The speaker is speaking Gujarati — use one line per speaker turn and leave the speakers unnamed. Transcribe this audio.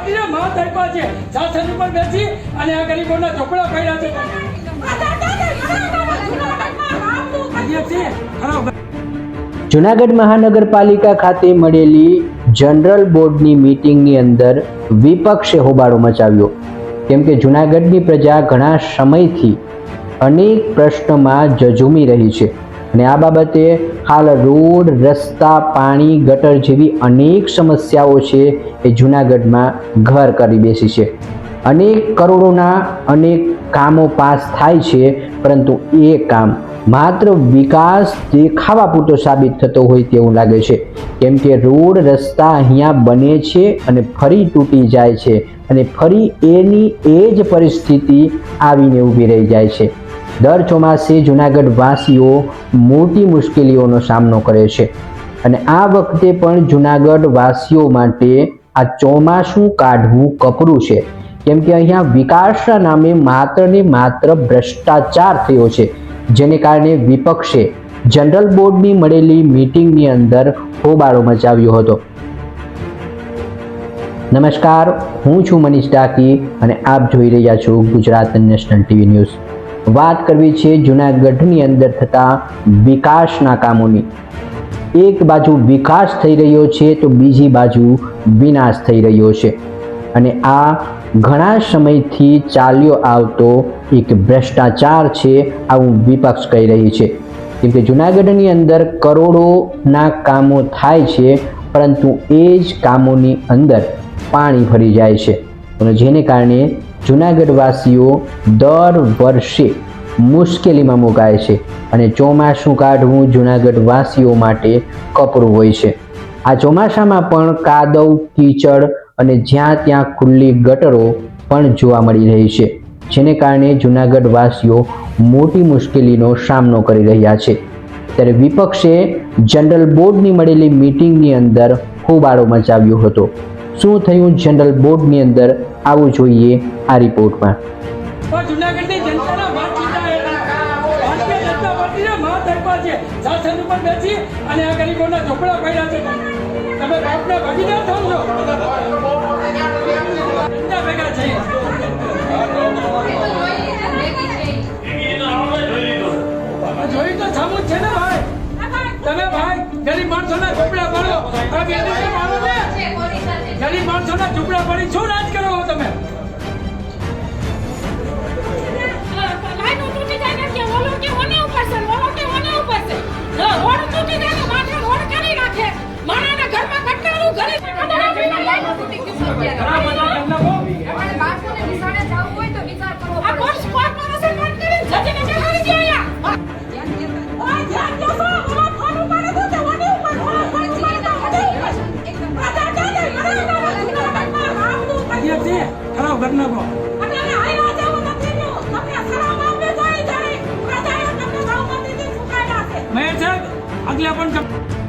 પાર્ટીને આપ્યા છે. શાસન ઉપર બેસી અને આ ગરીબોના ઝોપડા પડ્યા છે.
જુનાગઢ મહાનગરપાલિકા ખાતે મળેલી જનરલ બોર્ડની મીટિંગની અંદર વિપક્ષે હોબાળો મચાવ્યો. કેમ કે જુનાગઢની પ્રજા ઘણા સમયથી અનેક પ્રશ્નોમાં જજુમી રહી છે. અને આ બાબતે હાલ રોડ, રસ્તા, પાણી, ગટર જેવી અનેક સમસ્યાઓ છે એ જુનાગઢમાં ઘર કરી બેસી છે. અનેક કરોડોના અનેક કામો પાસ થાય છે, પરંતુ એ કામ માત્ર વિકાસ દેખાવા પૂરતો સાબિત થતો હોય તેવું લાગે છે. કેમ કે રોડ, રસ્તા અહીંયા બને છે અને ફરી તૂટી જાય છે અને ફરી એની એ જ પરિસ્થિતિ આવીને ઊભી રહી જાય છે. દર ચોમાસે જુનાગઢ વાસીઓ મોટી મુશ્કેલીઓનો સામનો કરે છે. અને આ વખતે પણ જુનાગઢ વાસીઓ માટે આ ચોમાસું કાઢવું કપરું છે. કેમ કે અહીંયા વિકાસના નામે માત્ર ને માત્ર ભ્રષ્ટાચાર થયો છે. જેને કારણે વિપક્ષે જનરલ બોર્ડની મળેલી મીટિંગની અંદર હોબાળો મચાવ્યો હતો. નમસ્કાર, હું છું મનીષ ડાકી અને આપ જોઈ રહ્યા છો ગુજરાત નેશનલ ટીવી ન્યૂઝ. વાત કરવી છે જુનાગઢની અંદર થતા વિકાસના કામોની. એક બાજુ વિકાસ થઈ રહ્યો છે તો બીજી બાજુ વિનાશ થઈ રહ્યો છે. અને આ ઘણા સમયથી ચાલ્યો આવતો એક ભ્રષ્ટાચાર છે આવું વિપક્ષ કહી રહી છે. કેમ કે જુનાગઢની અંદર કરોડોના કામો થાય છે, પરંતુ એ જ કામોની અંદર પાણી ફરી જાય છે. અને જેને કારણે જુનાગઢવાસીઓ દર વર્ષે મુશ્કેલીમાં મુકાય છે અને ચોમાસું કાઢવું જુનાગઢવાસીઓ માટે કપરું હોય છે. આ ચોમાસામાં પણ કાદવ, કીચડ અને જ્યાં ત્યાં ખુલ્લી ગટરો પણ જોવા મળી રહી છે, જેને કારણે જૂનાગઢવાસીઓ મોટી મુશ્કેલીનો સામનો કરી રહ્યા છે. ત્યારે વિપક્ષે જનરલ બોર્ડની મળેલી મીટિંગની અંદર હોબાળો મચાવ્યો હતો. શું થયું જનરલ બોર્ડની અંદર? આવું જોઈએ આ રિપોર્ટમાં.
અને આ ગરીબોના છે. તમે બાપના ભાગીદાર થાવ છો. ભેગા છે. જોઈ તો સામું છે ને ભાઈ. તમે ભાઈ, ગરીબ માણસોના ઝોપડા પાડો. આ ગરીબ માણસોના ઝોપડા પાડી
બહુમતીથી ઘટના છે
મેં સાહેબ આગલા પણ